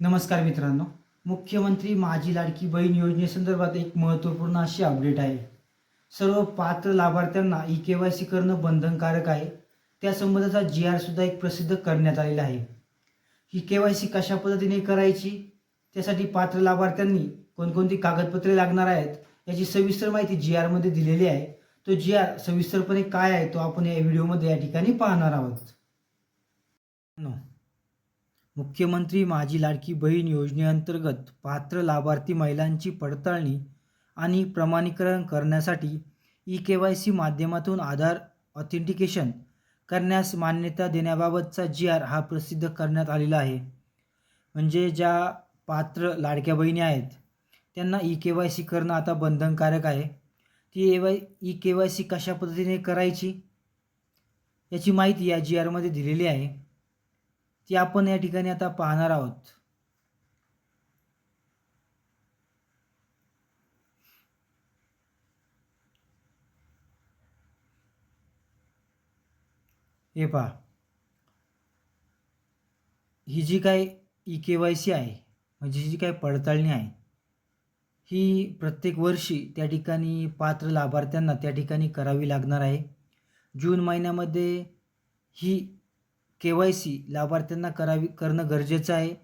नमस्कार मित्रांनो. मुख्यमंत्री माझी लाडकी बहीण योजनेसंदर्भात एक महत्त्वपूर्ण अशी अपडेट आहे. सर्व पात्र लाभार्थ्यांना ई के वाय सी करणं बंधनकारक आहे. त्या संबंधाचा जी आर सुद्धा एक प्रसिद्ध करण्यात आलेला आहे. ही के वाय सी कशा पद्धतीने करायची? त्यासाठी पात्र लाभार्थ्यांनी कोणकोणती कागदपत्रे लागणार आहेत? याची सविस्तर माहिती जी आरमध्ये दिलेली आहे. तो जी आर सविस्तरपणे काय आहे तो आपण या व्हिडिओमध्ये या ठिकाणी पाहणार आहोत. नो. मुख्यमंत्री माझी लाडकी बहीण योजनेअंतर्गत पात्र लाभार्थी महिलांची पडताळणी आणि प्रमाणीकरण करण्यासाठी ई के वाय सी माध्यमातून आधार ऑथेंटिकेशन करण्यास मान्यता देण्याबाबतचा जी आर हा प्रसिद्ध करण्यात आलेला आहे. म्हणजे ज्या पात्र लाडक्या बहिणी आहेत त्यांना ई के वाय सी करणं आता बंधनकारक आहे. ती A Y E K Y C कशा पद्धतीने करायची? याची माहिती या जी आरमध्ये दिलेली आहे. ती आपण या ठिकाणी आता पाहणार आहोत. हे पहा. ही जी काय ई के वाय सी आहे म्हणजे जी काय पडताळणी आहे ही प्रत्येक वर्षी त्या ठिकाणी पात्र लाभार्थ्यांना त्या ठिकाणी करावी लागणार आहे. जून महिन्यामध्ये ही के वाय सी लाभार्थ्यांना करावी करणं गरजेचं आहे.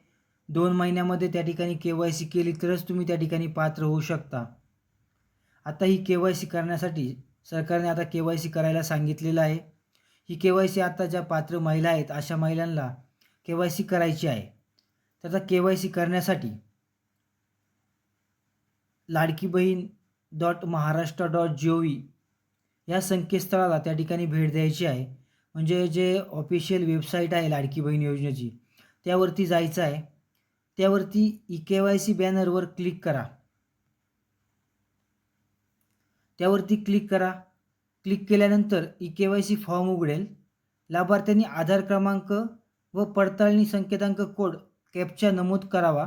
दोन महिन्यामध्ये त्या ठिकाणी के वाय सी केली तरच तुम्ही त्या ठिकाणी पात्र होऊ शकता. आता ही के वाय सी करण्यासाठी सरकारने आता के वाय सी करायला सांगितलेलं आहे. ही के वाय सी आता ज्या पात्र महिला आहेत अशा महिलांना के वाय सी करायची आहे. तर आता के वाय सी करण्यासाठी Ladki Bahin dot Maharashtra dot G O V या संकेतस्थळाला त्या ठिकाणी भेट द्यायची आहे. म्हणजे जे ऑफिशियल वेबसाईट आहे लाडकी बहीण योजनेची त्यावरती जायचं आहे. त्यावरती ई के वाय सी बॅनरवर क्लिक करा. त्यावरती क्लिक करा. क्लिक केल्यानंतर E K Y C form उघडेल. लाभार्थ्यांनी आधार क्रमांक व पडताळणी संकेतांक कोड कॅपच्या नमूद करावा.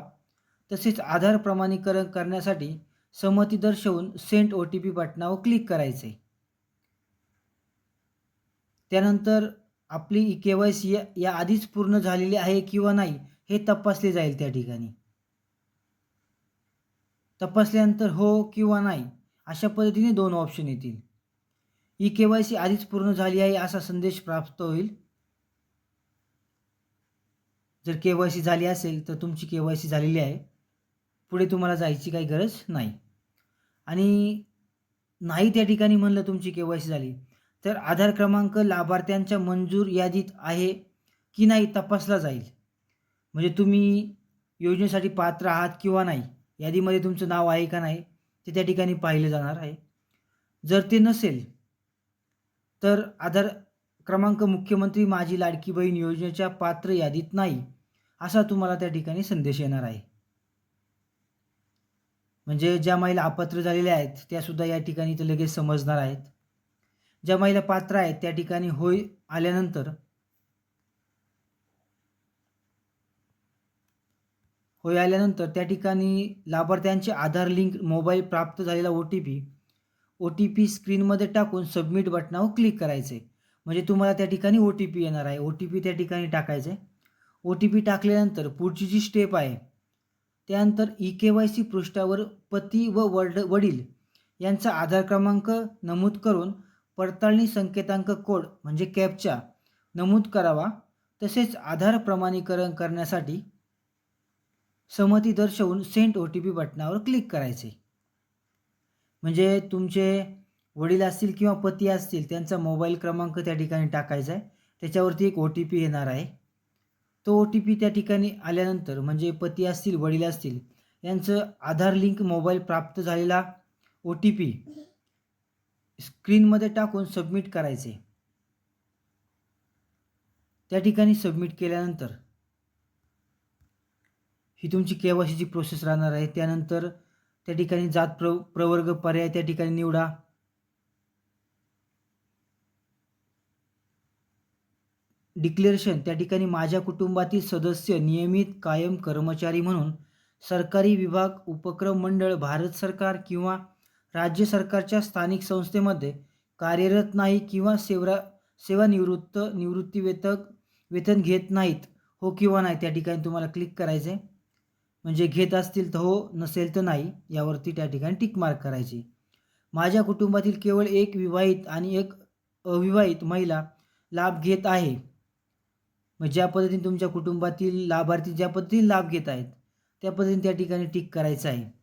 तसेच आधार प्रमाणीकरण करण्यासाठी संमती दर्शवून सेंट ओ टी पी बटनावर क्लिक करायचे त्यानंतर आपली ई के वाय सी या आधीच पूर्ण झालेली आहे किंवा नाही हे तपासले जाईल त्या ठिकाणी. तपासल्यानंतर हो किंवा नाही अशा पद्धतीने दोन ऑप्शन येतील. ई के वाय सी आधीच पूर्ण झाली आहे असा संदेश प्राप्त होईल. जर के वाय सी झाली असेल तर तुमची के वाय सी झालेली आहे. पुढे तुम्हाला जायची काही गरज नाही. आणि नाही त्या ठिकाणी म्हणलं तुमची के वाय सी झाली तर आधार क्रमांक लाभार्थ्यांच्या मंजूर यादीत आहे की नाही तपासला जाईल? म्हणजे तुम्ही योजनेसाठी पात्र आहात किंवा नाही? यादीमध्ये तुमचं नाव आहे का नाही? ते त्या ठिकाणी पाहिलं जाणार आहे. जर ते नसेल तर आधार क्रमांक मुख्यमंत्री माझी लाडकी बहीण योजनेच्या पात्र यादीत नाही असा तुम्हाला त्या ठिकाणी संदेश येणार आहे. म्हणजे ज्या महिला अपात्र झालेल्या आहेत त्यासुद्धा या ठिकाणी ते लगेच समजणार आहेत. ज्या महिला पात्र आहेत त्या ठिकाणी होय आल्यानंतर होय आल्यानंतर त्या ठिकाणी लाभार्थ्यांचे आधार लिंक मोबाईल प्राप्त झालेला O T P O T P स्क्रीनमध्ये टाकून सबमिट बटनावर क्लिक करायचे म्हणजे तुम्हाला त्या ठिकाणी ओ टी पी येणार आहे. ओ टी पी त्या ठिकाणी टाकायचे ओ टी पी टाकल्यानंतर पुढची जी स्टेप आहे त्यानंतर ई के वाय सी पृष्ठावर पती व वड वडील यांचा आधार क्रमांक नमूद करून पडताळणी संकेतांक कोड म्हणजे कॅपचा नमूद करावा. तसेच आधार प्रमाणीकरण करण्यासाठी सहमती दर्शवून सेंट ओ टी पी बटनावर क्लिक करायचे. म्हणजे तुमचे वडील असतील किंवा पती असतील त्यांचा मोबाईल क्रमांक त्या ठिकाणी टाकायचा आहे. त्याच्यावरती एक ओ टी पी येणार आहे. तो ओ टी पी त्या ठिकाणी आल्यानंतर म्हणजे पती असतील वडील असतील यांचं आधार लिंक मोबाईल प्राप्त झालेला ओ टी पी स्क्रीनमध्ये टाकून सबमिट करायचे. त्या ठिकाणी सबमिट केल्यानंतर ही तुमची के वाय प्रोसेस राहणार आहे. त्यानंतर त्या ठिकाणी जात प्र प्रवर्ग पर्याय त्या ठिकाणी निवडा. डिक्लेरेशन त्या ठिकाणी माझ्या कुटुंबातील सदस्य नियमित कायम कर्मचारी म्हणून सरकारी विभाग उपक्रम मंडळ भारत सरकार किंवा राज्य सरकारच्या स्थानिक संस्थेमध्ये कार्यरत नाही किंवा सेवा सेवानिवृत्त निवृत्ती वेतक वेतन घेत नाहीत हो किंवा नाही त्या ठिकाणी तुम्हाला क्लिक करायचे म्हणजे घेत असतील तर हो नसेल तर नाही यावरती त्या ठिकाणी टिक मार्क करायची. माझ्या कुटुंबातील केवळ एक विवाहित आणि एक अविवाहित महिला लाभ घेत आहे. मग ज्या पद्धतीने तुमच्या कुटुंबातील लाभार्थी ज्या पद्धतीने लाभ घेत आहेत त्या पद्धतीने त्या ठिकाणी टिक करायचं आहे.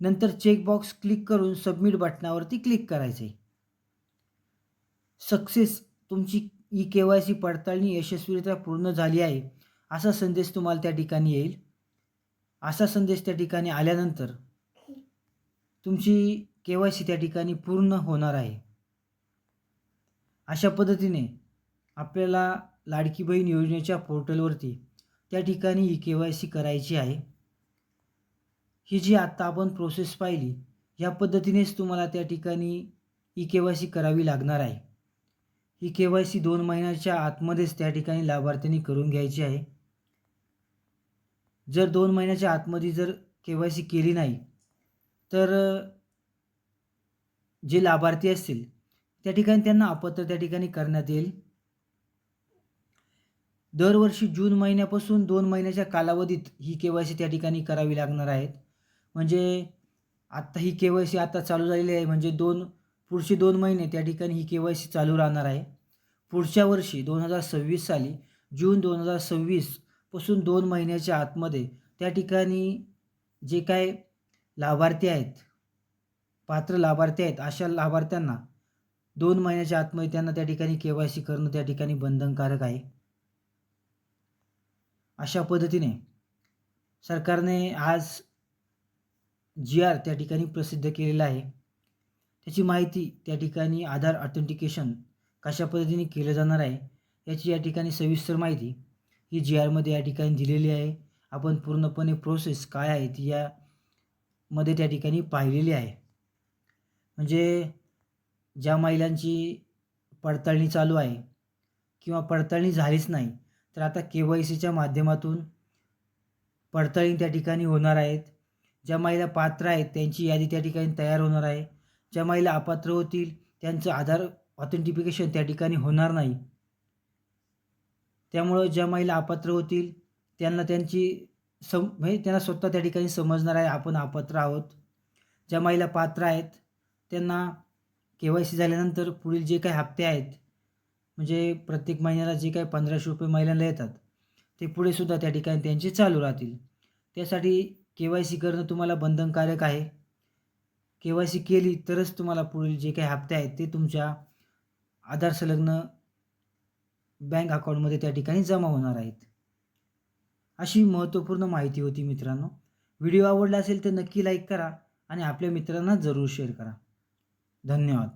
नंतर चेकबॉक्स क्लिक करून सबमिट बटनावरती क्लिक करायचे. सक्सेस तुमची ई के वाय सी पडताळणी यशस्वीरित्या पूर्ण झाली आहे असा संदेश तुम्हाला त्या ठिकाणी येईल. असा संदेश त्या ठिकाणी आल्यानंतर तुमची के वाय सी त्या ठिकाणी पूर्ण होणार आहे. अशा पद्धतीने आपल्याला लाडकी बहीण योजनेच्या पोर्टलवरती त्या ठिकाणी ई के वाय सी करायची आहे. ही जी आत्ता आपण प्रोसेस पाहिली या पद्धतीनेच तुम्हाला त्या ठिकाणी ई के वाय सी करावी लागणार आहे. ही के वाय सी दोन महिन्याच्या आतमध्येच त्या ठिकाणी लाभार्थ्यांनी करून घ्यायची आहे. जर दोन महिन्याच्या आतमध्ये जर के वाय सी केली नाही तर जे लाभार्थी असतील त्या ठिकाणी त्यांना अपत्र त्या ठिकाणी करण्यात येईल. दरवर्षी जून महिन्यापासून दोन महिन्याच्या कालावधीत ही के वाय सी त्या ठिकाणी करावी लागणार आहेत. म्हणजे आत्ता ही के वाय सी आता चालू झालेली आहे. म्हणजे दोन पुढचे दोन महिने त्या ठिकाणी ही के वाय सी चालू राहणार आहे. पुढच्या वर्षी दोन हजार सव्वीस साली जून दोन हजार सव्वीसपासून दोन महिन्याच्या आतमध्ये त्या ठिकाणी जे काय लाभार्थी आहेत पात्र लाभार्थी आहेत अशा लाभार्थ्यांना दोन महिन्याच्या आतमध्ये त्यांना त्या ठिकाणी के वाय सी करणं त्या ठिकाणी बंधनकारक आहे. अशा पद्धतीने सरकारने आज जी आर त्या ठिकाणी प्रसिद्ध केलेला आहे. त्याची माहिती त्या ठिकाणी आधार ऑथेंटिकेशन कशा पद्धतीने केलं जाणार आहे याची या ठिकाणी सविस्तर माहिती ही जी आरमध्ये या ठिकाणी दिलेली आहे. आपण पूर्णपणे प्रोसेस काय आहे ती यामध्ये त्या ठिकाणी पाहिलेली आहे. म्हणजे ज्या महिलांची पडताळणी चालू आहे किंवा पडताळणी झालीच नाही तर आता के वाय सीच्या माध्यमातून पडताळणी त्या ठिकाणी होणार आहेत. ज्या महिला पात्र आहेत त्यांची यादी त्या ठिकाणी तयार होणार आहे. ज्या महिला अपात्र होतील त्यांचं आधार ऑथेंटिफिकेशन त्या ठिकाणी होणार नाही. त्यामुळं ज्या महिला अपात्र होतील त्यांना त्यांची सम म्हणजे त्यांना स्वतः त्या ठिकाणी समजणार आहे आपण अपात्र आहोत. ज्या महिला पात्र आहेत त्यांना के वाय सी झाल्यानंतर पुढील जे काही हप्ते आहेत म्हणजे प्रत्येक महिन्याला जे काही पंधराशे रुपये महिलांना येतात ते पुढे सुद्धा त्या ठिकाणी त्यांचे चालू राहतील. त्यासाठी के वाय सी करणं तुम्हाला बंधनकारक आहे. के वाय सी केली तरच तुम्हाला पुढील जे काही हप्ते आहेत ते तुमच्या आधार संलग्न बँक अकाउंटमध्ये त्या ठिकाणी जमा होणार आहेत. अशी महत्त्वपूर्ण माहिती होती मित्रांनो. व्हिडिओ आवडला असेल तर नक्की लाईक करा आणि आपल्या मित्रांना जरूर शेअर करा. धन्यवाद.